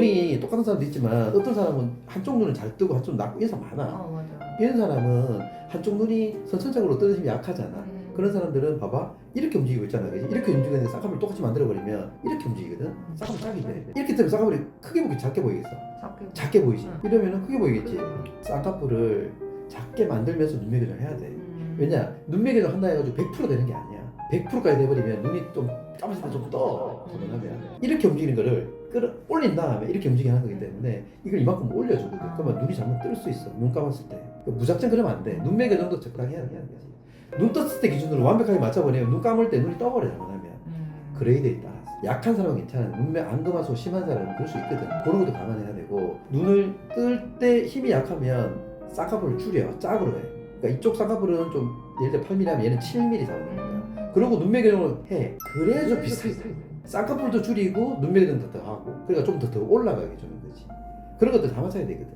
눈이 똑같은 사람도 있지만 어떤 사람은 한쪽 눈은 잘 뜨고 한쪽 낮고 이런 사람 많아. 어 맞아. 이런 사람은 한쪽 눈이 선천적으로 뜨는 힘이 약하잖아. 음. 그런 사람들은 봐봐 이렇게 움직이고 있잖아 그지? 이렇게 움직이는데 쌍꺼풀 똑같이 만들어버리면 이렇게 움직이거든 쌍꺼풀 작이 돼 이렇게 되면 쌍꺼풀이 크게 보기 작게 보이겠어 작게. 작게 보이지 응. 이러면 크게 보이겠지 쌍꺼풀을 작게 만들면서 눈매 교정을 해야 돼 음. 왜냐 눈매 교정 한다 해가지고 100% 되는 게 아니야 100%까지 돼버리면 눈이 좀 감았을 때 좀떠 거든하면 이렇게 움직이는 거를 끌어올린 다음에 이렇게 움직이는 거기 때문에 이걸 이만큼 올려주거든. 그러면 눈이 잘못 뜰 수 있어. 눈 감았을 때. 무작정 그러면 안돼. 눈매 교정도 적당히 해야 돼눈 떴을 때 기준으로 완벽하게 맞춰버리면 눈 감을 때 눈이 떠버려 잘못하면. 음. 그레이드에 따라서. 약한 사람은 괜찮아. 눈매 안 감아서 심한 사람은 그럴 수 있거든. 그런 것도 감안해야 되고. 눈을 뜰 때 힘이 약하면 쌍꺼풀을 줄여. 짝으로 해. 그러니까 이쪽 쌍꺼풀은 좀 예를 들어 8mm 하면 얘는 7mm 잡는 거야 그리고 눈매 교정을 해. 그래야 좀 비슷해. 쌍꺼풀도 줄이고 눈매 교정도 더 하고 그러니까 좀 더 더 올라가게 주는 거지. 그런 다 맞춰야 되거든